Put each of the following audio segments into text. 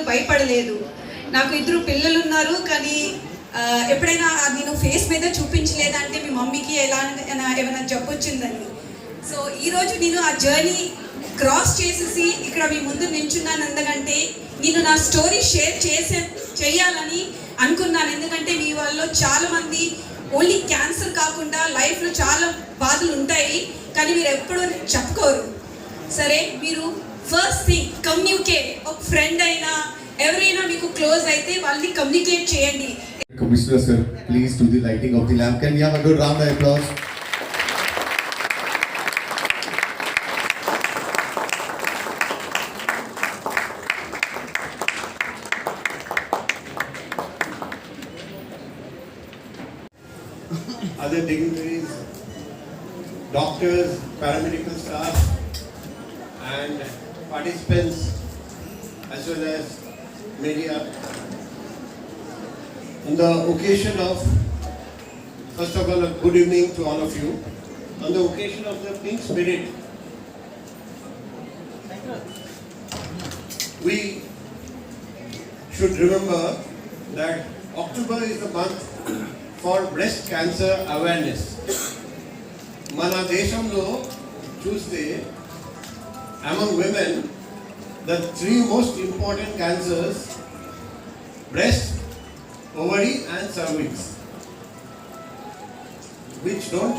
నేను భయపడలేదు. నాకు ఇద్దరు పిల్లలు ఉన్నారు కానీ ఎప్పుడైనా నేను ఫేస్ మీద చూపించలేదంటే మీ మమ్మీకి ఎలా ఏమైనా చెప్పొచ్చిందని సో ఈరోజు నేను ఆ జర్నీ క్రాస్ చేసేసి ఇక్కడ మీ ముందు నించున్నాను. ఎందుకంటే నేను నా స్టోరీ షేర్ చేసే చేయాలని అనుకున్నాను. ఎందుకంటే మీ వాళ్ళలో చాలామంది ఓన్లీ క్యాన్సర్ కాకుండా లైఫ్లో చాలా బాధలు ఉంటాయి. కానీ మీరు ఎప్పుడూ చెప్పుకోరు. సరే మీరు ఫస్ట్ థింగ్ కమ్యూనికేట్ ఒక ఫ్రెండ్ అయినా ఎవరైనా మీకు క్లోజ్ అయితే వాళ్ళని కమ్యూనికేట్ చేయండి Commissioner sir, please do the lighting of the lamp. Can we have a good round of applause? other dignitaries, doctors, paramedical staff, and participants, as well as media. On the occasion of, first of all, a good evening to all of you. On the occasion of the Pink Spirit, we should remember that October is the month for breast cancer awareness. మన దేశంలో చూస్తే among women, the three most important cancers breast, ovary, and cervix, which don't,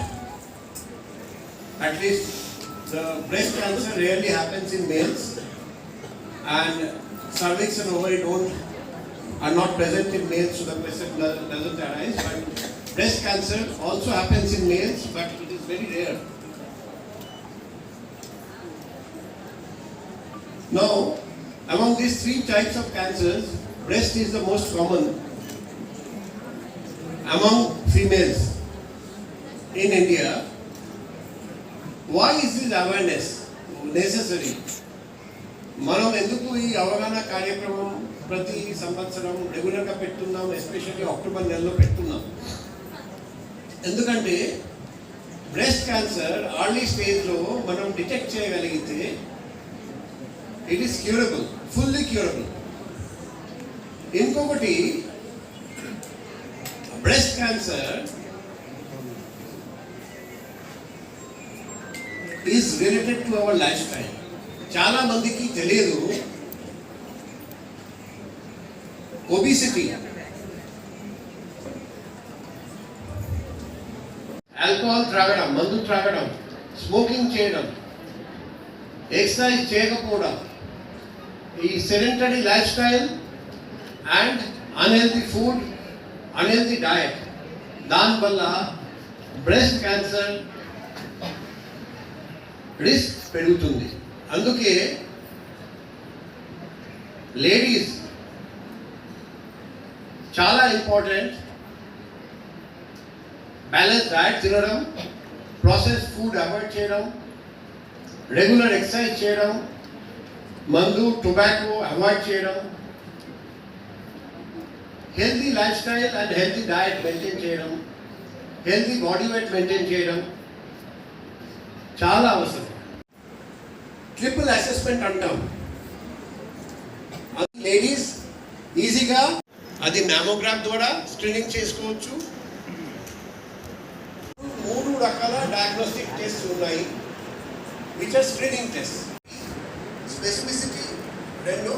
at least the breast cancer rarely happens in males, and cervix and ovary don't are not present in males, so the question doesn't arise. But breast cancer also happens in males, but it is very rare. Now, among these three types of cancers, breast is the most common among females in India. Why is this awareness necessary? మనం ఎందుకు ఈ అవగాహన కార్యక్రమం ప్రతి సంవత్సరం రెగ్యులర్గా పెట్టున్నాం especially October నెలలో పెట్టున్నాం ఎందుకంటే బ్రెస్ట్ క్యాన్సర్ ఆర్లీ స్టేజ్లో మనం డిటెక్ట్ చేయగలిగితే it is curable fully curable ఇంకొకటి breast cancer is related to our lifestyle చాలా మందికి తెలియదు. ఒబిసిటీ ఆల్కహాల్ త్రాగడం మందు త్రాగడం స్మోకింగ్ చేయడం ఎక్సర్సైజ్ చేయకపోవడం ఈ sedentary lifestyle and unhealthy food unhealthy diet దానివల్ల బ్రెస్ట్ క్యాన్సర్ రిస్క్ పెరుగుతుంది. అందుకే లేడీస్ చాలా ఇంపార్టెంట్ బ్యాలెన్స్ డయట్ తినడం ప్రాసెస్ ఫుడ్ అవాయిడ్ చేయడం రెగ్యులర్ ఎక్సర్సైజ్ చేయడం మందు టొబాకో అవాయిడ్ చేయడం healthy lifestyle and healthy diet maintain చేయడం హెల్తీ బాడీ వెయిట్ మెయింటైన్ చేయడం చాలా అవసరం. ట్రిపుల్ అసెస్మెంట్ అంటాం. అది లేడీస్ ఈజీగా అది మ్యామోగ్రాఫ్ ద్వారా స్క్రీనింగ్ చేసుకోవచ్చు. మూడు రకాల డయాగ్నోస్టిక్ టెస్ట్ ఉన్నాయి. Which are screening test specificity రెండు